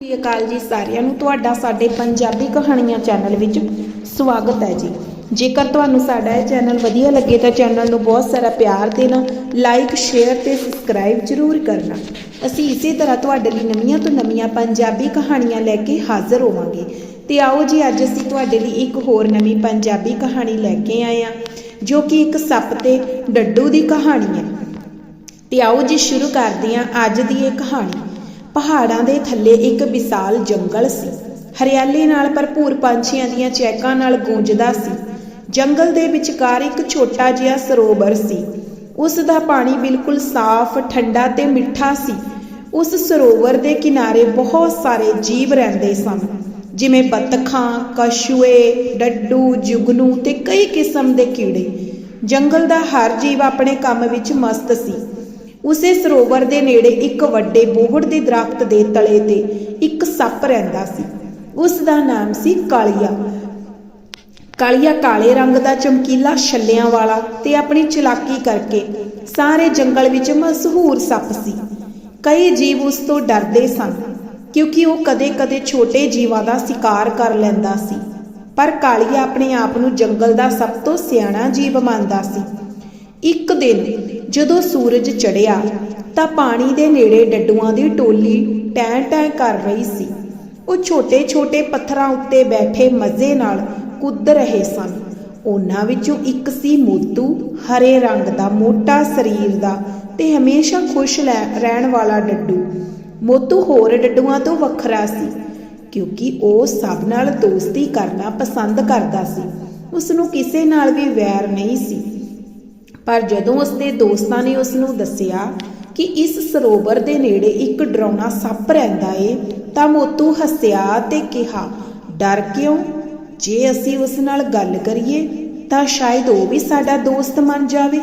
ਸਤਿ ਸ਼੍ਰੀ ਅਕਾਲ ਜੀ ਸਾਰਿਆਂ ਨੂੰ। ਤੁਹਾਡਾ ਸਾਡੇ ਪੰਜਾਬੀ ਕਹਾਣੀਆਂ ਚੈਨਲ ਵਿੱਚ ਸਵਾਗਤ ਹੈ ਜੀ। ਜੇਕਰ ਤੁਹਾਨੂੰ ਸਾਡਾ ਇਹ ਚੈਨਲ ਵਧੀਆ ਲੱਗੇ ਤਾਂ ਚੈਨਲ ਨੂੰ ਬਹੁਤ ਸਾਰਾ ਪਿਆਰ ਦੇਣਾ ਲਾਈਕ ਸ਼ੇਅਰ ਤੇ ਸਬਸਕ੍ਰਾਈਬ ਜ਼ਰੂਰ ਕਰਨਾ। ਅਸੀਂ ਇਸੇ ਤਰ੍ਹਾਂ ਤੁਹਾਡੇ ਲਈ ਨਵੀਆਂ ਤੋਂ ਨਵੀਆਂ ਪੰਜਾਬੀ ਕਹਾਣੀਆਂ ਲੈ ਕੇ ਹਾਜ਼ਰ ਹੋਵਾਂਗੇ। ਤੇ ਆਓ ਜੀ, ਅੱਜ ਅਸੀਂ ਤੁਹਾਡੇ ਲਈ ਇੱਕ ਹੋਰ ਨਵੀਂ ਪੰਜਾਬੀ ਕਹਾਣੀ ਲੈ ਕੇ ਆਏ ਹਾਂ, ਜੋ ਕਿ ਇੱਕ ਸੱਪ ਤੇ ਡੱਡੂ ਦੀ ਕਹਾਣੀ ਹੈ। ਤੇ ਆਓ ਜੀ, ਸ਼ੁਰੂ ਕਰਦੇ ਹਾਂ ਅੱਜ ਦੀ ਇਹ ਕਹਾਣੀ। ਪਹਾੜਾਂ ਦੇ ਥੱਲੇ ਇੱਕ ਵਿਸ਼ਾਲ ਜੰਗਲ ਸੀ। ਹਰਿਆਲੀ ਨਾਲ ਭਰਪੂਰ ਪੰਛੀਆਂ ਦੀਆਂ ਚਹਿਕਾਂ ਨਾਲ ਗੂੰਜਦਾ ਸੀ। ਜੰਗਲ ਦੇ ਵਿਚਕਾਰ ਇੱਕ ਛੋਟਾ ਜਿਹਾ ਸਰੋਵਰ ਸੀ। ਉਸ ਦਾ ਪਾਣੀ ਬਿਲਕੁਲ ਸਾਫ਼, ਠੰਡਾ ਤੇ ਮਿੱਠਾ ਸੀ। ਉਸ ਸਰੋਵਰ ਦੇ ਕਿਨਾਰੇ ਬਹੁਤ ਸਾਰੇ ਜੀਵ ਰਹਿੰਦੇ ਸਨ। ਜਿਵੇਂ ਬਤਖਾਂ, ਕਛੂਏ, ਡੱਡੂ, ਜੁਗਨੂ ਤੇ ਕਈ ਕਿਸਮ ਦੇ ਕੀੜੇ। ਜੰਗਲ ਦਾ ਹਰ ਜੀਵ ਆਪਣੇ ਕੰਮ ਵਿੱਚ ਮਸਤ ਸੀ। ਉਸੇ ਸਰੋਵਰ ਦੇ ਨੇੜੇ ਇੱਕ ਵੱਡੇ ਬੋਹੜ ਦੇ ਦਰਖਤ ਦੇ ਤਲੇ ਤੇ ਇੱਕ ਸੱਪ ਰਹਿੰਦਾ ਸੀ। ਉਸ ਦਾ ਨਾਮ ਸੀ ਕਾਲੀਆ। ਕਾਲੀਆ ਕਾਲੇ ਰੰਗ ਦਾ ਚਮਕੀਲਾ ਛੱਲਿਆਂ ਵਾਲਾ ਤੇ ਆਪਣੀ ਚਲਾਕੀ ਕਰਕੇ ਸਾਰੇ ਜੰਗਲ ਵਿੱਚ ਮਸ਼ਹੂਰ ਸੱਪ ਸੀ। ਕਈ ਜੀਵ ਉਸ ਤੋਂ ਡਰਦੇ ਸਨ, ਕਿਉਂਕਿ ਉਹ ਕਦੇ-ਕਦੇ ਛੋਟੇ ਜੀਵਾਂ ਦਾ ਸ਼ਿਕਾਰ ਕਰ ਲੈਂਦਾ ਸੀ। ਪਰ ਕਾਲੀਆ ਆਪਣੇ ਆਪ ਨੂੰ ਜੰਗਲ ਦਾ ਸਭ ਤੋਂ ਸਿਆਣਾ ਜੀਵ ਮੰਨਦਾ ਸੀ। ਇੱਕ ਦਿਨ ਜਦੋਂ ਸੂਰਜ ਚੜਿਆ ਤਾਂ ਪਾਣੀ ਦੇ ਨੇੜੇ ਡੱਡੂਆਂ ਦੀ ਟੋਲੀ ਟੈਂ ਟੈਂ ਕਰ ਰਹੀ ਸੀ। ਉਹ ਛੋਟੇ-ਛੋਟੇ ਪੱਥਰਾਂ ਉੱਤੇ ਬੈਠੇ ਮਜ਼ੇ ਨਾਲ ਕੁੱਦ ਰਹੇ ਸਨ। ਉਹਨਾਂ ਵਿੱਚੋਂ ਇੱਕ ਸੀ ਮੋਤੂ, ਹਰੇ ਰੰਗ ਦਾ, ਮੋਟਾ ਸਰੀਰ ਦਾ ਤੇ ਹਮੇਸ਼ਾ ਖੁਸ਼ ਲੈ- ਰਹਿਣ ਵਾਲਾ ਡੱਡੂ। ਮੋਤੂ ਹੋਰ ਡੱਡੂਆਂ ਤੋਂ ਵੱਖਰਾ ਸੀ ਕਿਉਂਕਿ ਉਹ ਸਭ ਨਾਲ ਦੋਸਤੀ ਕਰਨਾ ਪਸੰਦ ਕਰਦਾ ਸੀ। ਉਸ ਨੂੰ ਕਿਸੇ ਨਾਲ ਵੀ ਵੈਰ ਨਹੀਂ ਸੀ। ਪਰ ਜਦੋਂ ਉਸਦੇ ਦੋਸਤਾਂ ਨੇ ਉਸ ਨੂੰ ਦੱਸਿਆ ਕਿ ਇਸ ਸਰੋਵਰ ਦੇ ਨੇੜੇ ਇੱਕ ਡਰਾਉਣਾ ਸੱਪ ਰਹਿੰਦਾ ਏ, ਤਾਂ ਮੋਤੂ ਹੱਸਿਆ ਤੇ ਕਿਹਾ, ਡਰ ਕਿਉਂ? ਜੇ ਅਸੀਂ ਉਸ ਨਾਲ ਗੱਲ ਕਰੀਏ, ਤਾਂ ਸ਼ਾਇਦ ਉਹ ਵੀ ਸਾਡਾ ਦੋਸਤ ਮੰਨ ਜਾਵੇ।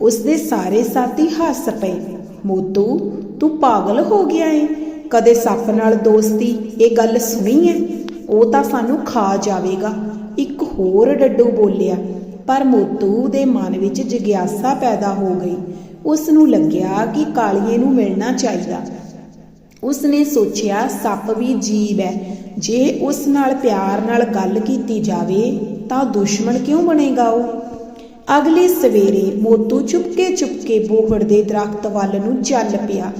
ਉਸਦੇ ਸਾਰੇ ਸਾਥੀ ਹੱਸ ਪਏ, ਮੋਤੂ, ਤੂੰ ਪਾਗਲ ਹੋ ਗਿਆ ਏ। ਕਦੇ ਸੱਪ ਨਾਲ ਦੋਸਤੀ ਇਹ ਗੱਲ ਸੁਣੀ ਏ? ਉਹ ਤਾਂ ਸਾਨੂੰ ਖਾ ਜਾਵੇਗਾ। ਇੱਕ ਹੋਰ ਡੱਡੂ ਬੋਲਿਆ ਪਰ ਮੋਤੂ ਦੇ ਮਨ ਵਿੱਚ ਜਿਗਿਆਸਾ ਪੈਦਾ ਹੋ ਗਈ। ਉਸ ਨੂੰ ਲੱਗਿਆ ਕਿ ਕਾਲੀਏ ਨੂੰ ਮਿਲਣਾ ਚਾਹੀਦਾ। ਉਸ ਨੇ ਸੋਚਿਆ, ਸੱਪ ਵੀ ਜੀਵ ਹੈ ਜੇ ਉਸ ਨਾਲ ਪਿਆਰ ਨਾਲ ਗੱਲ ਕੀਤੀ ਜਾਵੇ, ਤਾਂ ਦੁਸ਼ਮਣ ਕਿਉਂ ਬਣੇਗਾ ਉਹ? ਅਗਲੇ ਸਵੇਰੇ ਮੋਤੂ ਚੁਪਕੇ ਚੁਪਕੇ ਬੋਹੜ ਦੇ ਦਰਖਤ ਵੱਲ ਨੂੰ ਚੱਲ ਪਿਆ।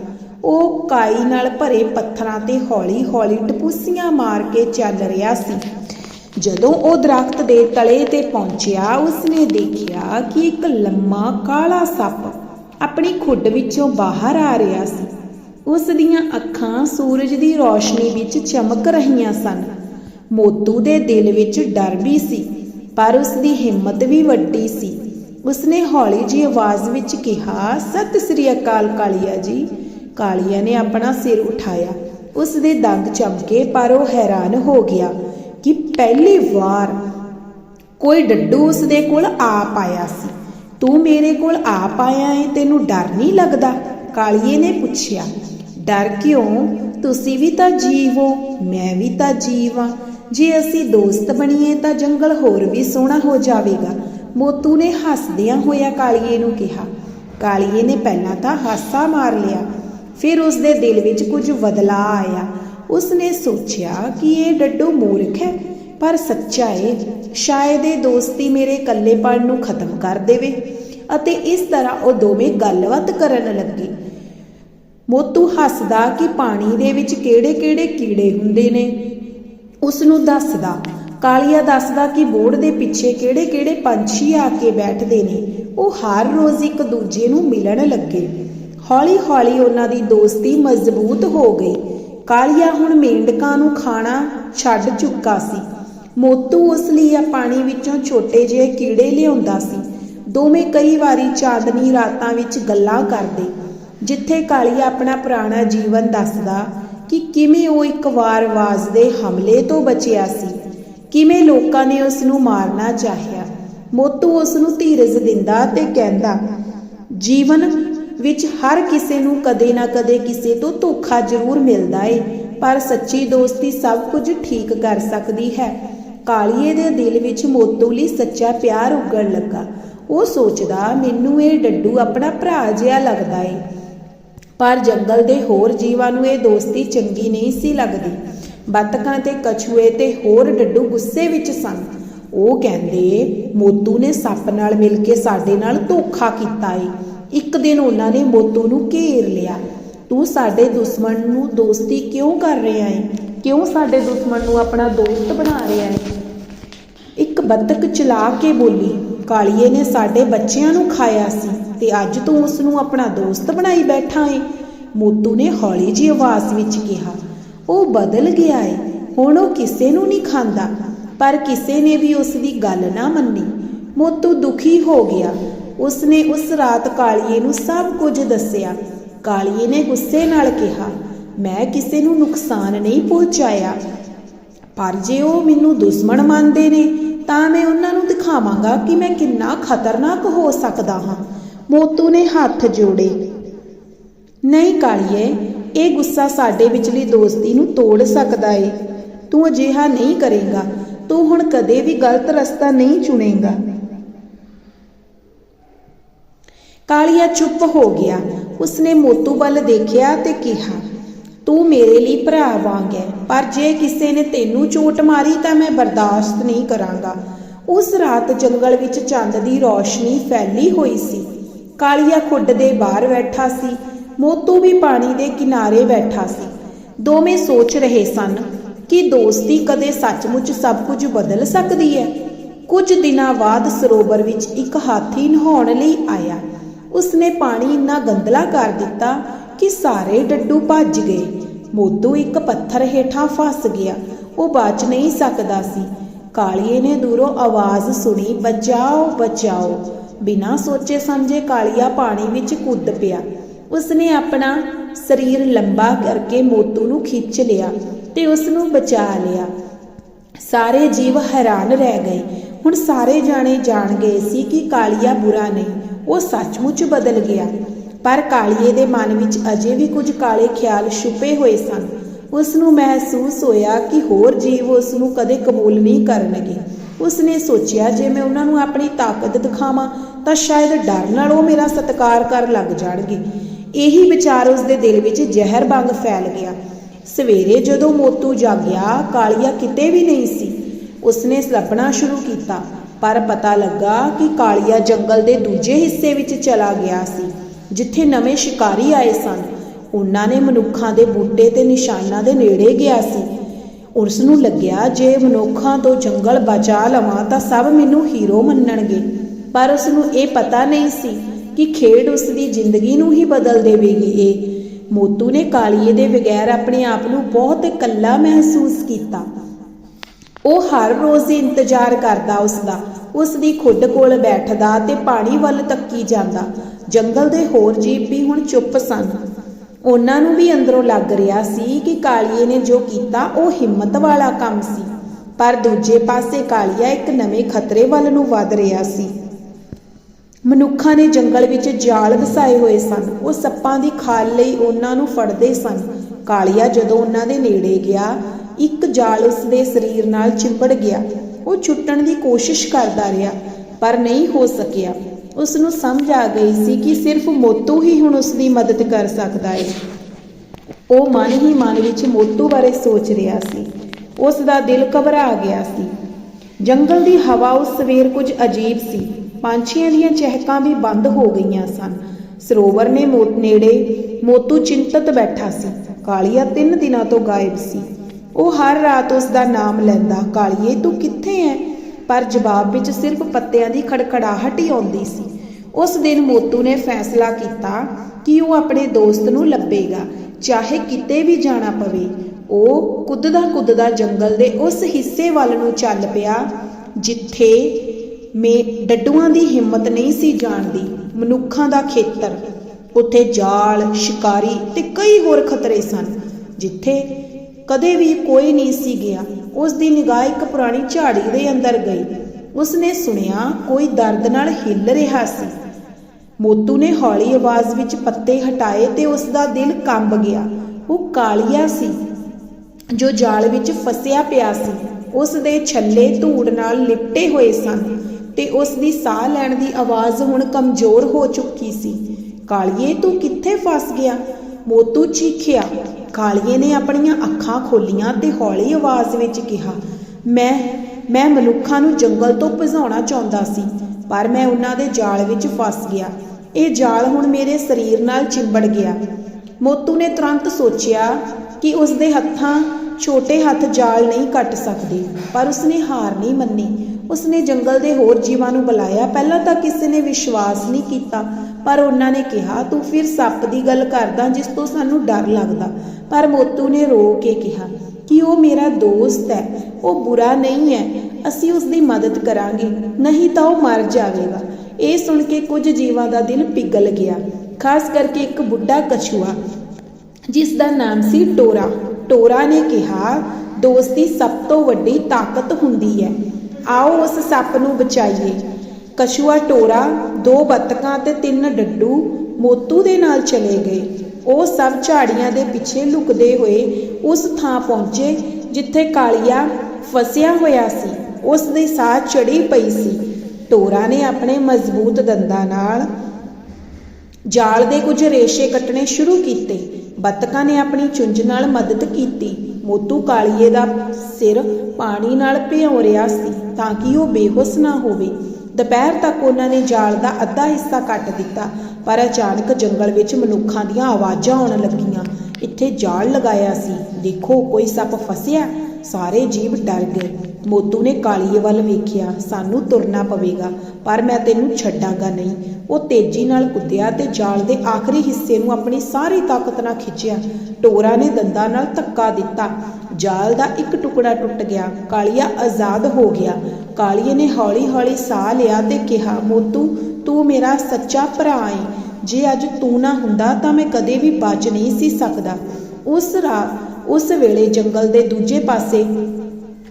ਉਹ ਕਾਈ ਨਾਲ ਭਰੇ ਪੱਥਰਾਂ ਤੇ ਹੌਲੀ-ਹੌਲੀ ਟਪੂਸੀਆਂ ਮਾਰ ਕੇ ਚੱਲ ਰਿਹਾ ਸੀ। ਜਦੋਂ ਉਹ ਦਰਖਤ ਦੇ ਤਲੇ ਤੇ ਪਹੁੰਚਿਆ, ਉਸਨੇ ਦੇਖਿਆ ਕਿ ਇੱਕ ਲੰਮਾ ਕਾਲਾ ਸੱਪ ਆਪਣੀ ਖੁੱਡ ਵਿੱਚੋਂ ਬਾਹਰ ਆ ਰਿਹਾ ਸੀ। ਉਸ ਦੀਆਂ ਅੱਖਾਂ ਸੂਰਜ ਦੀ ਰੌਸ਼ਨੀ ਵਿੱਚ ਚਮਕ ਰਹੀਆਂ ਸਨ। ਮੋਤੂ ਦੇ ਦਿਲ ਵਿੱਚ ਡਰ ਵੀ ਸੀ, ਪਰ ਉਸ ਦੀ ਹਿੰਮਤ ਵੀ ਵੱਡੀ ਸੀ। ਉਸਨੇ ਹੌਲੀ ਜਿਹੀ ਆਵਾਜ਼ ਵਿੱਚ ਕਿਹਾ, ਸਤਿ ਸ੍ਰੀ ਅਕਾਲ ਕਾਲੀਆ ਜੀ। ਕਾਲੀਆ ਨੇ ਆਪਣਾ ਸਿਰ ਉਠਾਇਆ। ਉਸ ਦੇ ਦੰਦ ਚਮਕੇ, ਪਰ ਉਹ ਹੈਰਾਨ ਹੋ ਗਿਆ। ਕਿ ਪਹਿਲੀ ਵਾਰ ਕੋਈ ਡੱਡੂ ਉਸ ਦੇ ਕੋਲ ਆਪ ਆਇਆ ਸੀ। ਤੂੰ ਮੇਰੇ ਕੋਲ ਆਪ ਆਇਆ ਏ, ਤੈਨੂੰ ਡਰ ਨਹੀਂ ਲੱਗਦਾ? ਕਾਲੀਏ ਨੇ ਪੁੱਛਿਆ। ਡਰ ਕਿਉਂ? ਤੁਸੀਂ ਵੀ ਤਾਂ ਜੀਵ ਹੋ, ਮੈਂ ਵੀ ਤਾਂ ਜੀਵ ਹਾਂ ਜੇ ਅਸੀਂ ਦੋਸਤ ਬਣੀਏ ਤਾਂ ਜੰਗਲ ਹੋਰ ਵੀ ਸੋਹਣਾ ਹੋ ਜਾਵੇਗਾ। ਮੋਤੂ ਨੇ ਹੱਸਦਿਆਂ ਹੋਇਆ ਕਾਲੀਏ ਨੂੰ ਕਿਹਾ। ਕਾਲੀਏ ਨੇ ਪਹਿਲਾਂ ਤਾਂ ਹਾਸਾ ਮਾਰ ਲਿਆ। ਫਿਰ ਉਸ ਦੇ ਦਿਲ ਵਿੱਚ ਕੁਝ ਬਦਲਾ ਆਇਆ। ਉਸ ਨੇ ਸੋਚਿਆ ਕਿ ਇਹ ਡੱਡੂ ਮੂਰਖ ਹੈ, ਪਰ ਸੱਚਾ ਏ, ਸ਼ਾਇਦ ਇਹ ਦੋਸਤੀ ਮੇਰੇ ਇਕੱਲੇਪਣ ਨੂੰ ਖਤਮ ਕਰ ਦੇਵੇ ਅਤੇ ਇਸ ਤਰ੍ਹਾਂ ਉਹ ਦੋਵੇਂ ਗੱਲਬਾਤ ਕਰਨ ਲੱਗੇ। ਮੋਤੂ ਹੱਸਦਾ ਕਿ ਪਾਣੀ ਦੇ ਵਿੱਚ ਕਿਹੜੇ-ਕਿਹੜੇ ਕੀੜੇ ਹੁੰਦੇ ਨੇ। ਉਸ ਨੂੰ ਦੱਸਦਾ, ਕਾਲੀਆ ਦੱਸਦਾ ਕਿ ਬੋਰਡ ਦੇ ਪਿੱਛੇ ਕਿਹੜੇ-ਕਿਹੜੇ ਪੰਛੀ ਆ ਕੇ ਬੈਠਦੇ ਨੇ, ਉਹ ਹਰ ਰੋਜ਼ ਇੱਕ ਦੂਜੇ ਨੂੰ ਮਿਲਣ ਲੱਗੇ। ਹੌਲੀ-ਹੌਲੀ ਉਹਨਾਂ ਦੀ ਦੋਸਤੀ ਮਜ਼ਬੂਤ ਹੋ ਗਈ। ਕਾਲੀਆ ਹੁਣ ਮੇਂਢਕਾਂ ਨੂੰ ਖਾਣਾ ਛੱਡ ਚੁੱਕਾ ਸੀ। ਮੋਤੂ ਉਸ ਲਈ ਆ ਪਾਣੀ ਵਿੱਚੋਂ ਛੋਟੇ ਜਿਹੇ ਕੀੜੇ ਲਿਆਉਂਦਾ ਸੀ। ਦੋਵੇਂ ਕਈ ਵਾਰੀ ਚਾਂਦਨੀ ਰਾਤਾਂ ਵਿੱਚ ਗੱਲਾਂ ਕਰਦੇ। ਜਿੱਥੇ ਕਾਲੀਆ ਆਪਣਾ ਪੁਰਾਣਾ ਜੀਵਨ ਦੱਸਦਾ ਕਿ ਕਿਵੇਂ ਉਹ ਇੱਕ ਵਾਰ ਆਵਾਜ਼ ਦੇ ਹਮਲੇ ਤੋਂ ਬਚਿਆ ਸੀ। ਕਿਵੇਂ ਲੋਕਾਂ ਨੇ ਉਸ ਨੂੰ ਮਾਰਨਾ ਚਾਹਿਆ। ਮੋਤੂ ਉਸ ਨੂੰ ਧੀਰਜ ਦਿੰਦਾ ਤੇ ਕਹਿੰਦਾ, ਜੀਵਨ ਵਿੱਚ ਹਰ ਕਿਸੇ ਨੂੰ ਕਦੇ ਨਾ ਕਦੇ ਕਿਸੇ ਤੋਂ ਧੋਖਾ ਜ਼ਰੂਰ ਮਿਲਦਾ ਏ, ਪਰ ਸੱਚੀ ਦੋਸਤੀ ਸਭ ਕੁਝ ਠੀਕ ਕਰ ਸਕਦੀ ਹੈ। ਕਾਲੀਏ ਦੇ ਦਿਲ ਵਿੱਚ ਮੋਤੂ ਲਈ ਸੱਚਾ ਪਿਆਰ ਉੱਗਣ ਲੱਗਾ। ਉਹ ਸੋਚਦਾ, ਮੈਨੂੰ ਇਹ ਡੱਡੂ ਆਪਣਾ ਭਰਾ ਜਿਹਾ ਲੱਗਦਾ ਏ। ਪਰ ਜੰਗਲ ਦੇ ਹੋਰ ਜੀਵਾਂ ਨੂੰ ਇਹ ਦੋਸਤੀ ਚੰਗੀ ਨਹੀਂ ਸੀ ਲੱਗਦੀ। ਬਤਕਾਂ ਤੇ ਕਛੂਏ ਤੇ ਹੋਰ ਡੱਡੂ ਗੁੱਸੇ ਵਿੱਚ ਸਨ। ਉਹ ਕਹਿੰਦੇ, ਮੋਤੂ ਨੇ ਸੱਪ ਨਾਲ ਮਿਲ ਕੇ ਸਾਡੇ ਨਾਲ ਧੋਖਾ ਕੀਤਾ ਏ। ਇੱਕ ਦਿਨ ਉਹਨਾਂ ਨੇ ਮੋਤੂ ਨੂੰ ਘੇਰ ਲਿਆ। ਤੂੰ ਸਾਡੇ ਦੁਸ਼ਮਣ ਨੂੰ ਦੋਸਤੀ ਕਿਉਂ ਕਰ ਰਿਹਾ ਏ? ਕਿਉਂ ਸਾਡੇ ਦੁਸ਼ਮਣ ਨੂੰ ਆਪਣਾ ਦੋਸਤ ਬਣਾ ਰਿਹਾ ਹੈ ਇੱਕ ਬੱਤਕ ਚਲਾ ਕੇ ਬੋਲੀ, ਕਾਲੀਏ ਨੇ ਸਾਡੇ ਬੱਚਿਆਂ ਨੂੰ ਖਾਇਆ ਸੀ ਤੇ ਅੱਜ ਤੂੰ ਉਸ ਨੂੰ ਆਪਣਾ ਦੋਸਤ ਬਣਾਈ ਬੈਠਾ ਏ। ਮੋਤੂ ਨੇ ਹੌਲੀ ਜਿਹੀ ਆਵਾਜ਼ ਵਿੱਚ ਕਿਹਾ, ਉਹ ਬਦਲ ਗਿਆ ਏ। ਹੁਣ ਉਹ ਕਿਸੇ ਨੂੰ ਨਹੀਂ ਖਾਂਦਾ। ਪਰ ਕਿਸੇ ਨੇ ਵੀ ਉਸ ਦੀ ਗੱਲ ਨਾ ਮੰਨੀ ਮੋਤੂ ਦੁਖੀ ਹੋ ਗਿਆ। ਉਸਨੇ ਉਸ ਰਾਤ ਕਾਲੀਏ ਨੂੰ ਸਭ ਕੁਝ ਦੱਸਿਆ। ਕਾਲੀਏ ਨੇ ਗੁੱਸੇ ਨਾਲ ਕਿਹਾ, ਮੈਂ ਕਿਸੇ ਨੂੰ ਨੁਕਸਾਨ ਨਹੀਂ ਪਹੁੰਚਾਇਆ। ਪਰ ਜੇ ਉਹ ਮੈਨੂੰ ਦੁਸ਼ਮਣ ਮੰਨਦੇ ਨੇ, ਤਾਂ ਮੈਂ ਉਹਨਾਂ ਨੂੰ ਦਿਖਾਵਾਂਗਾ ਕਿ ਮੈਂ ਕਿੰਨਾ ਖਤਰਨਾਕ ਹੋ ਸਕਦਾ ਹਾਂ। ਮੋਤੂ ਨੇ ਹੱਥ ਜੋੜੇ। ਨਹੀਂ ਕਾਲੀਏ, ਇਹ ਗੁੱਸਾ ਸਾਡੇ ਵਿਚਲੀ ਦੋਸਤੀ ਨੂੰ ਤੋੜ ਸਕਦਾ ਏ। ਤੂੰ ਅਜਿਹਾ ਨਹੀਂ ਕਰੇਗਾ। ਤੂੰ ਹੁਣ ਕਦੇ ਵੀ ਗਲਤ ਰਸਤਾ ਨਹੀਂ ਚੁਣੇਗਾ। ਕਾਲੀਆ ਚੁੱਪ ਹੋ ਗਿਆ। ਉਸਨੇ ਮੋਤੂ ਵੱਲ ਦੇਖਿਆ ਤੇ ਕਿਹਾ, ਤੂੰ ਮੇਰੇ ਲਈ ਭਰਾ ਵਾਂਗ ਹੈ ਪਰ ਜੇ ਕਿਸੇ ਨੇ ਤੈਨੂੰ ਚੋਟ ਮਾਰੀ ਤਾਂ ਮੈਂ ਬਰਦਾਸ਼ਤ ਨਹੀਂ ਕਰਾਂਗਾ। ਉਸ ਰਾਤ ਜੰਗਲ ਵਿੱਚ ਚੰਦ ਦੀ ਰੌਸ਼ਨੀ ਫੈਲੀ ਹੋਈ ਸੀ। ਕਾਲੀਆ ਖੁੱਡ ਦੇ ਬਾਹਰ ਬੈਠਾ ਸੀ। ਮੋਤੂ ਵੀ ਪਾਣੀ ਦੇ ਕਿਨਾਰੇ ਬੈਠਾ ਸੀ। ਦੋਵੇਂ ਸੋਚ ਰਹੇ ਸਨ ਕਿ ਦੋਸਤੀ ਕਦੇ ਸੱਚਮੁੱਚ ਸਭ ਕੁਝ ਬਦਲ ਸਕਦੀ ਹੈ ਕੁਝ ਦਿਨਾਂ ਬਾਅਦ ਸਰੋਵਰ ਵਿੱਚ ਇੱਕ ਹਾਥੀ ਨਹਾਉਣ ਲਈ ਆਇਆ। ਉਸਨੇ ਪਾਣੀ ਇੰਨਾ ਗੰਦਲਾ ਕਰ ਦਿੱਤਾ ਕਿ ਸਾਰੇ ਡੱਡੂ ਭੱਜ ਗਏ। ਮੋਤੂ ਇੱਕ ਪੱਥਰ ਹੇਠਾਂ ਫਸ ਗਿਆ। ਉਹ ਬਚ ਨਹੀਂ ਸਕਦਾ ਸੀ। ਕਾਲੀਏ ਨੇ ਦੂਰੋਂ ਆਵਾਜ਼ ਸੁਣੀ, ਬਚਾਓ ਬਚਾਓ। ਬਿਨਾਂ ਸੋਚੇ ਸਮਝੇ ਕਾਲੀਆ ਪਾਣੀ ਵਿੱਚ ਕੁੱਦ ਪਿਆ। ਉਸਨੇ ਆਪਣਾ ਸਰੀਰ ਲੰਬਾ ਕਰਕੇ ਮੋਤੂ ਨੂੰ ਖਿੱਚ ਲਿਆ ਤੇ ਉਸ ਨੂੰ ਬਚਾ ਲਿਆ। ਸਾਰੇ ਜੀਵ ਹੈਰਾਨ ਰਹਿ ਗਏ। ਹੁਣ ਸਾਰੇ ਜਾਣੇ ਜਾਣ ਗਏ ਸੀ ਕਿ ਕਾਲੀਆ ਬੁਰਾ ਨਹੀਂ। ਉਹ ਸੱਚਮੁੱਚ ਬਦਲ ਗਿਆ। ਪਰ ਕਾਲੀਏ ਦੇ ਮਨ ਵਿੱਚ ਅਜੇ ਵੀ ਕੁਝ ਕਾਲੇ ਖਿਆਲ ਛੁਪੇ ਹੋਏ ਸਨ। ਉਸ ਨੂੰ ਮਹਿਸੂਸ ਹੋਇਆ ਕਿ ਹੋਰ ਜੀਵ ਉਸ ਨੂੰ ਕਦੇ ਕਬੂਲ ਨਹੀਂ ਕਰਨਗੇ। ਉਸ ਨੇ ਸੋਚਿਆ, ਜੇ ਮੈਂ ਉਹਨਾਂ ਨੂੰ ਆਪਣੀ ਤਾਕਤ ਦਿਖਾਵਾਂ, ਤਾਂ ਸ਼ਾਇਦ ਡਰ ਨਾਲ ਉਹ ਮੇਰਾ ਸਤਿਕਾਰ ਕਰ ਲੱਗ ਜਾਣਗੇ। ਇਹੀ ਵਿਚਾਰ ਉਸ ਦੇ ਦਿਲ ਵਿੱਚ ਜ਼ਹਿਰ ਵਾਂਗ ਫੈਲ ਗਿਆ। ਸਵੇਰੇ ਜਦੋਂ ਮੋਤੂ ਜਾਗਿਆ, ਕਾਲੀਆ ਕਿਤੇ ਵੀ ਨਹੀਂ ਸੀ। ਉਸਨੇ ਲੱਭਣਾ ਸ਼ੁਰੂ ਕੀਤਾ। ਪਰ ਪਤਾ ਲੱਗਾ ਕਿ ਕਾਲੀਆ ਜੰਗਲ ਦੇ ਦੂਜੇ ਹਿੱਸੇ ਵਿੱਚ ਚਲਾ ਗਿਆ ਸੀ, ਜਿੱਥੇ ਨਵੇਂ ਸ਼ਿਕਾਰੀ ਆਏ ਸਨ। ਉਹਨਾਂ ਨੇ ਮਨੁੱਖਾਂ ਦੇ ਬੂਟੇ ਤੇ ਨਿਸ਼ਾਨਾਂ ਦੇ ਨੇੜੇ ਗਿਆ ਸੀ। ਉਸ ਨੂੰ ਲੱਗਿਆ, ਜੇ ਮਨੁੱਖਾਂ ਤੋਂ ਜੰਗਲ ਬਚਾ ਲਵਾਂ ਤਾਂ ਸਭ ਮੈਨੂੰ ਹੀਰੋ ਮੰਨਣਗੇ। ਪਰ ਉਸ ਨੂੰ ਇਹ ਪਤਾ ਨਹੀਂ ਸੀ ਕਿ ਖੇਡ ਉਸ ਦੀ ਜ਼ਿੰਦਗੀ ਨੂੰ ਹੀ ਬਦਲ ਦੇਵੇਗੀ। ਇਹ ਮੋਤੂ ਨੇ ਕਾਲੀਏ ਦੇ ਬਗੈਰ ਆਪਣੇ ਆਪ ਨੂੰ ਬਹੁਤ ਇਕੱਲਾ ਮਹਿਸੂਸ ਕੀਤਾ। ਉਹ ਹਰ ਰੋਜ਼ ਇੰਤਜ਼ਾਰ ਕਰਦਾ ਉਸ ਦਾ ਉਸ ਦੀ ਖੁੱਡ ਕੋਲ ਬੈਠਦਾ ਤੇ ਪਾਣੀ ਵੱਲ ਤੱਕੀ ਜਾਂਦਾ। ਜੰਗਲ ਦੇ ਹੋਰ ਜੀਵ ਵੀ ਹੁਣ ਚੁੱਪ ਸਨ। ਉਹਨਾਂ ਨੂੰ ਵੀ ਅੰਦਰੋਂ ਲੱਗ ਰਿਹਾ ਸੀ ਕਿ ਕਾਲੀਏ ਨੇ ਜੋ ਕੀਤਾ ਉਹ ਹਿੰਮਤ ਵਾਲਾ ਕੰਮ ਸੀ। ਪਰ ਦੂਜੇ ਪਾਸੇ ਕਾਲੀਆ ਇੱਕ ਨਵੇਂ ਖਤਰੇ ਵੱਲ ਨੂੰ ਵਧ ਰਿਹਾ ਸੀ। ਮਨੁੱਖਾਂ ਨੇ ਜੰਗਲ ਵਿੱਚ ਜਾਲ ਵਸਾਏ ਹੋਏ ਸਨ। ਉਹ ਸੱਪਾਂ ਦੀ ਖਾਲ ਲਈ ਉਹਨਾਂ ਨੂੰ ਫੜਦੇ ਸਨ। ਕਾਲੀਆ ਜਦੋਂ ਉਹਨਾਂ ਦੇ ਨੇੜੇ ਗਿਆ ਇੱਕ ਜਾਲ ਉਸ ਦੇ ਸਰੀਰ ਨਾਲ ਚਿੰਬੜ ਗਿਆ। ਉਹ ਛੁੱਟਣ ਦੀ ਕੋਸ਼ਿਸ਼ ਕਰਦਾ ਰਿਹਾ, ਪਰ ਨਹੀਂ ਹੋ ਸਕਿਆ। ਉਸ ਨੂੰ ਸਮਝ ਆ ਗਈ ਸੀ ਕਿ ਸਿਰਫ ਮੋਤੂ ਹੀ ਹੁਣ ਉਸ ਦੀ ਮਦਦ ਕਰ ਸਕਦਾ ਹੈ ਉਹ ਮਨ ਹੀ ਮਨ ਵਿੱਚ ਮੋਤੂ ਬਾਰੇ ਸੋਚ ਰਿਹਾ ਸੀ। ਉਸ ਦਾ ਦਿਲ ਘਬਰਾ ਗਿਆ ਸੀ। ਜੰਗਲ ਦੀ ਹਵਾ ਉਸ ਸਵੇਰ ਕੁਝ ਅਜੀਬ ਸੀ। ਪੰਛੀਆਂ ਦੀਆਂ ਚਹਿਕਾਂ ਵੀ ਬੰਦ ਹੋ ਗਈਆਂ ਸਨ। ਸਰੋਵਰ ਨੇ ਮੋਤ ਨੇੜੇ ਮੋਤੂ ਚਿੰਤਤ ਬੈਠਾ ਸੀ। ਕਾਲੀਆ ਤਿੰਨ ਦਿਨਾਂ ਤੋਂ ਗਾਇਬ ਸੀ। ਉਹ ਹਰ ਰਾਤ ਉਸ ਦਾ ਨਾਮ ਲੈਂਦਾ, ਕਾਲੀਏ, ਤੂੰ ਕਿੱਥੇ ਐ? ਪਰ ਜਵਾਬ ਵਿੱਚ ਸਿਰਫ ਪੱਤਿਆਂ ਦੀ ਖੜਖੜਾਹਟ ਹੀ ਆਉਂਦੀ ਸੀ। ਉਸ ਦਿਨ ਮੋਤੂ ਨੇ ਫੈਸਲਾ ਕੀਤਾ ਕਿ ਉਹ ਆਪਣੇ ਦੋਸਤ ਨੂੰ ਲੱਭੇਗਾ, ਚਾਹੇ ਕਿਤੇ ਵੀ ਜਾਣਾ ਪਵੇ। ਉਹ ਕੁੱਦਦਾ ਕੁੱਦਦਾ ਜੰਗਲ ਦੇ ਉਸ ਹਿੱਸੇ ਵੱਲ ਨੂੰ ਚੱਲ ਪਿਆ, ਜਿੱਥੇ ਮੇ ਡੱਡੂਆਂ ਦੀ ਹਿੰਮਤ ਨਹੀਂ ਸੀ ਜਾਣਦੀ, ਮਨੁੱਖਾਂ ਦਾ ਖੇਤਰ। ਉੱਥੇ ਜਾਲ, ਸ਼ਿਕਾਰੀ ਤੇ ਕਈ ਹੋਰ ਖਤਰੇ ਸਨ, ਜਿੱਥੇ ਕਦੇ ਵੀ ਕੋਈ ਨਹੀਂ ਸੀ ਗਿਆ। ਉਸ ਦੀ ਨਿਗਾਹ ਇੱਕ ਪੁਰਾਣੀ ਝਾੜੀ ਦੇ ਅੰਦਰ ਗਈ। ਉਸ ਨੇ ਸੁਣਿਆ, ਕੋਈ ਦਰਦ ਨਾਲ ਹਿੱਲ ਰਿਹਾ ਸੀ। ਮੋਤੂ ਨੇ ਹੌਲੀ ਆਵਾਜ਼ ਵਿੱਚ ਪੱਤੇ ਹਟਾਏ ਤੇ ਉਸ ਦਾ ਦਿਲ ਕੰਬ ਗਿਆ। ਉਹ ਕਾਲੀਆ ਸੀ, ਜੋ ਜਾਲ ਵਿੱਚ ਫਸਿਆ ਪਿਆ ਸੀ। ਉਸ ਦੇ ਛੱਲੇ ਧੂੜ ਨਾਲ ਲਿਪਟੇ ਹੋਏ ਸਨ ਤੇ ਉਸ ਦੀ ਸਾਹ ਲੈਣ ਦੀ ਆਵਾਜ਼ ਹੁਣ ਕਮਜ਼ੋਰ ਹੋ ਚੁੱਕੀ ਸੀ। ਕਾਲੀਏ, ਤੂੰ ਕਿੱਥੇ ਫਸ ਗਿਆ? ਮੋਤੂ ਚੀਖਿਆ ਕਾਲੀਏ ਨੇ ਆਪਣੀਆਂ ਅੱਖਾਂ ਖੋਲੀਆਂ ਤੇ ਹੌਲੀ ਆਵਾਜ਼ ਵਿੱਚ ਕਿਹਾ, ਮੈਂ ਮੈਂ ਮਨੁੱਖਾਂ ਨੂੰ ਜੰਗਲ ਤੋਂ ਭਜਾਉਣਾ ਚਾਹੁੰਦਾ ਸੀ, ਪਰ ਮੈਂ ਉਹਨਾਂ ਦੇ ਜਾਲ ਵਿੱਚ ਫਸ ਗਿਆ। ਇਹ ਜਾਲ ਹੁਣ ਮੇਰੇ ਸਰੀਰ ਨਾਲ ਚਿੰਬੜ ਗਿਆ। ਮੋਤੂ ਨੇ ਤੁਰੰਤ ਸੋਚਿਆ ਕਿ ਉਸ ਦੇ ਹੱਥਾਂ ਛੋਟੇ ਹੱਥ ਜਾਲ ਨਹੀਂ ਕੱਟ ਸਕਦੇ, ਪਰ ਉਸਨੇ ਹਾਰ ਨਹੀਂ ਮੰਨੀ। ਉਸਨੇ ਜੰਗਲ ਦੇ ਹੋਰ ਜੀਵਾਂ ਨੂੰ ਬੁਲਾਇਆ। ਪਹਿਲਾਂ ਤਾਂ ਕਿਸੇ ਨੇ ਵਿਸ਼ਵਾਸ ਨਹੀਂ ਕੀਤਾ। ਪਰ ਉਹਨਾਂ ਨੇ ਕਿਹਾ, ਤੂੰ ਫਿਰ ਸੱਪ ਦੀ ਗੱਲ ਕਰਦਾ ਜਿਸ ਤੋਂ ਸਾਨੂੰ ਡਰ ਲੱਗਦਾ। ਪਰ ਮੋਤੂ ਨੇ ਰੋ ਕੇ ਕਿਹਾ, ਕਿ ਉਹ ਮੇਰਾ ਦੋਸਤ ਹੈ? ਉਹ ਬੁਰਾ ਨਹੀਂ ਹੈ। ਅਸੀਂ ਉਸ ਦੀ ਮਦਦ ਕਰਾਂਗੇ, ਨਹੀਂ ਤਾਂ ਉਹ ਮਰ ਜਾਵੇਗਾ। ਇਹ ਸੁਣ ਕੇ ਕੁਝ ਜੀਵਾਂ ਦਾ ਦਿਲ ਪਿਘਲ ਗਿਆ। ਖਾਸ ਕਰਕੇ ਇੱਕ ਬੁੱਢਾ ਕਛੂਆ, ਜਿਸ ਦਾ ਨਾਮ ਸੀ ਟੋਰਾ। ਟੋਰਾ ਨੇ ਕਿਹਾ, ਦੋਸਤੀ ਸਭ ਤੋਂ ਵੱਡੀ ਤਾਕਤ ਹੁੰਦੀ ਹੈ। ਆਓ ਉਸ ਸੱਪ ਨੂੰ ਬਚਾਈਏ। ਕਛੂਆ ਟੋਰਾ, ਦੋ ਬੱਤਕਾਂ ਤੇ ਤਿੰਨ ਡੱਡੂ ਮੋਤੂ ਦੇ ਨਾਲ ਚਲੇ ਗਏ। ਉਹ ਸਭ ਝਾੜੀਆਂ ਦੇ ਪਿੱਛੇ ਲੁਕਦੇ ਹੋਏ ਉਸ ਥਾਂ ਪਹੁੰਚੇ ਜਿੱਥੇ ਕਾਲੀਆ ਫਸਿਆ ਹੋਇਆ ਸੀ। ਉਸ ਦੀ ਸਾਹ ਚੜੀ ਪਈ ਸੀ। ਟੋਰਾ ਨੇ ਆਪਣੇ ਮਜ਼ਬੂਤ ਦੰਦਾਂ ਨਾਲ ਜਾਲ ਦੇ ਕੁਝ ਰੇਸ਼ੇ ਕੱਟਣੇ ਸ਼ੁਰੂ ਕੀਤੇ। ਬੱਤਕਾਂ ਨੇ ਆਪਣੀ ਚੁੰਝ ਨਾਲ ਮਦਦ ਕੀਤੀ। ਮੋਤੂ ਕਾਲੀਏ ਦਾ ਸਿਰ ਪਾਣੀ ਨਾਲ ਭਿਉਂ ਰਿਹਾ ਸੀ ਤਾਂ ਕਿ ਉਹ ਬੇਹੋਸ਼ ਨਾ ਹੋਵੇ। ਦੁਪਹਿਰ ਤੱਕ ਉਹਨਾਂ ਨੇ ਜਾਲ ਦਾ ਅੱਧਾ ਹਿੱਸਾ ਕੱਟ ਦਿੱਤਾ, ਪਰ ਅਚਾਨਕ ਜੰਗਲ ਵਿੱਚ ਮਨੁੱਖਾਂ ਦੀਆਂ ਆਵਾਜ਼ਾਂ ਆਉਣ ਲੱਗੀਆਂ। ਇੱਥੇ ਜਾਲ ਲਗਾਇਆ ਸੀ। ਦੇਖੋ, ਕੋਈ ਸੱਪ ਫਸਿਆ? ਸਾਰੇ ਜੀਵ ਡਰ ਗਏ। ਮੋਤੂ ਨੇ ਕਾਲੀਏ ਵੱਲ ਵੇਖਿਆ, ਸਾਨੂੰ ਤੁਰਨਾ ਪਵੇਗਾ, ਪਰ ਮੈਂ ਤੈਨੂੰ ਛੱਡਾਂਗਾ ਨਹੀਂ। ਉਹ ਤੇਜ਼ੀ ਨਾਲ ਕੁੱਦਿਆ ਤੇ ਜਾਲ ਦੇ ਆਖਰੀ ਹਿੱਸੇ ਨੂੰ ਆਪਣੀ ਸਾਰੀ ਤਾਕਤ ਨਾਲ ਖਿੱਚਿਆ। ਟੋਰਾ ਨੇ ਦੰਦਾਂ ਨਾਲ ਧੱਕਾ ਦਿੱਤਾ। ਜਾਲ ਦਾ ਇੱਕ ਟੁਕੜਾ ਟੁੱਟ ਗਿਆ। ਕਾਲੀਆ ਆਜ਼ਾਦ ਹੋ ਗਿਆ। ਕਾਲੀਏ ਨੇ ਹੌਲੀ-ਹੌਲੀ ਸਾਹ ਲਿਆ ਤੇ ਕਿਹਾ, ਮੋਤੂ, ਤੂੰ ਮੇਰਾ ਸੱਚਾ ਭਰਾ ਏ। ਜੇ ਅੱਜ ਤੂੰ ਨਾ ਹੁੰਦਾ ਤਾਂ ਮੈਂ ਕਦੇ ਵੀ ਬਚ ਨਹੀਂ ਸੀ ਸਕਦਾ। ਉਸ ਰਾਤ ਉਸ ਵੇਲੇ ਜੰਗਲ ਦੇ ਦੂਜੇ ਪਾਸੇ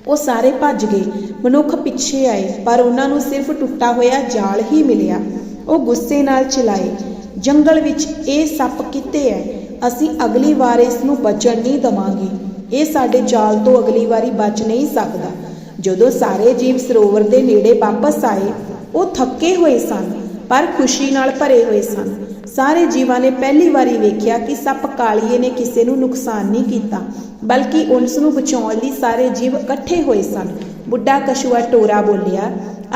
ਉਹ ਸਾਰੇ ਭੱਜ ਗਏ। ਮਨੁੱਖ ਪਿੱਛੇ ਆਏ, ਪਰ ਉਹਨਾਂ ਨੂੰ ਸਿਰਫ ਟੁੱਟਾ ਹੋਇਆ ਜਾਲ ਹੀ ਮਿਲਿਆ। ਉਹ ਗੁੱਸੇ ਨਾਲ ਚਲਾਏ, ਜੰਗਲ ਵਿੱਚ ਇਹ ਸੱਪ ਕਿਤੇ ਹੈ? ਅਸੀਂ ਅਗਲੀ ਵਾਰ ਇਸ ਨੂੰ ਬਚਣ ਨਹੀਂ ਦਵਾਂਗੇ। ਇਹ ਸਾਡੇ ਜਾਲ ਤੋਂ ਅਗਲੀ ਵਾਰੀ ਬਚ ਨਹੀਂ ਸਕਦਾ। ਜਦੋਂ ਸਾਰੇ ਜੀਵ ਸਰੋਵਰ ਦੇ ਨੇੜੇ ਵਾਪਸ ਆਏ, ਉਹ ਥੱਕੇ ਹੋਏ ਸਨ, ਪਰ ਖੁਸ਼ੀ ਨਾਲ ਭਰੇ ਹੋਏ ਸਨ। ਸਾਰੇ ਜੀਵਾਂ ਨੇ ਪਹਿਲੀ ਵਾਰੀ ਵੇਖਿਆ ਕਿ ਸੱਪ ਕਾਲੀਏ ਨੇ ਕਿਸੇ ਨੂੰ ਨੁਕਸਾਨ ਨਹੀਂ ਕੀਤਾ, ਬਲਕਿ ਉਸ ਨੂੰ ਬਚਾਉਣ ਲਈ ਸਾਰੇ ਜੀਵ ਇਕੱਠੇ ਹੋਏ ਸਨ। ਬੁੱਢਾ ਕਛੂਆ ਟੋਰਾ ਬੋਲਿਆ,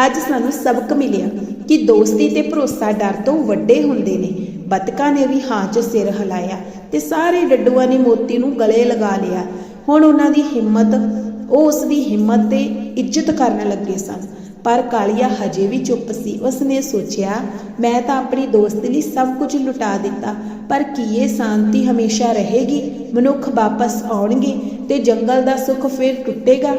ਅੱਜ ਸਾਨੂੰ ਸਬਕ ਮਿਲਿਆ ਕਿ ਦੋਸਤੀ ਤੇ ਭਰੋਸਾ ਡਰ ਤੋਂ ਵੱਡੇ ਹੁੰਦੇ ਨੇ। ਬਤਕਾਂ ਨੇ ਵੀ ਹਾਂ 'ਚ ਸਿਰ ਹਿਲਾਇਆ ਤੇ ਸਾਰੇ ਡੱਡੂਆਂ ਨੇ ਮੋਤੀ ਨੂੰ ਗਲੇ ਲਗਾ ਲਿਆ। ਹੁਣ ਉਹਨਾਂ ਦੀ ਹਿੰਮਤ, ਉਹ ਉਸ ਦੀ ਹਿੰਮਤ ਤੇ ਇੱਜ਼ਤ ਕਰਨ ਲੱਗੇ ਸਨ। ਪਰ ਕਾਲੀਆ ਹਜੇ ਵੀ ਚੁੱਪ ਸੀ। ਉਸਨੇ ਸੋਚਿਆ, ਮੈਂ ਤਾਂ ਆਪਣੀ ਦੋਸਤ ਲਈ ਸਭ ਕੁਝ ਲੁਟਾ ਦਿੱਤਾ, ਪਰ ਕੀ ਇਹ ਸ਼ਾਂਤੀ ਹਮੇਸ਼ਾ ਰਹੇਗੀ? ਮਨੁੱਖ ਵਾਪਸ ਆਉਣਗੇ ਤੇ ਜੰਗਲ ਦਾ ਸੁੱਖ ਫਿਰ ਟੁੱਟੇਗਾ?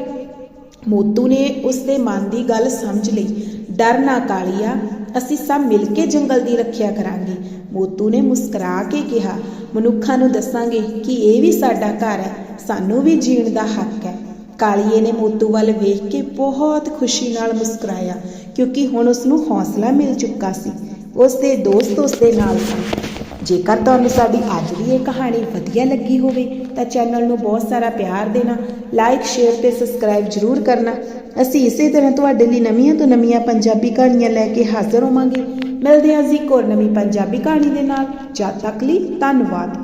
ਮੋਤੂ ਨੇ ਉਸਦੇ ਮਨ ਦੀ ਗੱਲ ਸਮਝ ਲਈ। ਡਰ ਨਾ ਕਾਲੀਆ, ਅਸੀਂ ਸਭ ਮਿਲ ਕੇ ਜੰਗਲ ਦੀ ਰੱਖਿਆ ਕਰਾਂਗੇ। ਮੋਤੂ ਨੇ ਮੁਸਕਰਾ ਕੇ ਕਿਹਾ। ਮਨੁੱਖਾਂ ਨੂੰ ਦੱਸਾਂਗੇ ਕਿ ਇਹ ਵੀ ਸਾਡਾ ਘਰ ਹੈ, ਸਾਨੂੰ ਵੀ ਜੀਣ ਦਾ ਹੱਕ ਹੈ। ਕਾਲੀਏ ਨੇ ਮੋਤੂ ਵੱਲ ਵੇਖ ਕੇ ਬਹੁਤ ਖੁਸ਼ੀ ਨਾਲ ਮੁਸਕਰਾਇਆ, ਕਿਉਂਕਿ ਹੁਣ ਉਸ ਨੂੰ ਹੌਸਲਾ ਮਿਲ ਚੁੱਕਾ ਸੀ। ਉਸ ਦੇ ਦੋਸਤ ਉਸ ਦੇ ਨਾਲ ਸਨ। ਜੇਕਰ ਤੁਹਾਨੂੰ ਸਾਡੀ ਅੱਜ ਦੀ ਇਹ ਕਹਾਣੀ ਵਧੀਆ ਲੱਗੀ ਹੋਵੇ, ਤਾਂ ਚੈਨਲ ਨੂੰ ਬਹੁਤ ਸਾਰਾ ਪਿਆਰ ਦੇਣਾ ਲਾਈਕ ਸ਼ੇਅਰ ਤੇ ਸਬਸਕ੍ਰਾਈਬ ਜ਼ਰੂਰ ਕਰਨਾ। ਅਸੀਂ ਇਸੇ ਤਰ੍ਹਾਂ ਤੁਹਾਡੇ ਲਈ ਨਵੀਆਂ ਤੋਂ ਨਵੀਆਂ ਪੰਜਾਬੀ ਕਹਾਣੀਆਂ ਲੈ ਕੇ ਹਾਜ਼ਰ ਹੋਵਾਂਗੇ। ਮਿਲਦੇ ਹਾਂ ਜੀ ਇੱਕ ਹੋਰ ਨਵੀਂ ਪੰਜਾਬੀ ਕਹਾਣੀ ਦੇ ਨਾਲ। ਜਦ ਤੱਕ ਲਈ ਧੰਨਵਾਦ।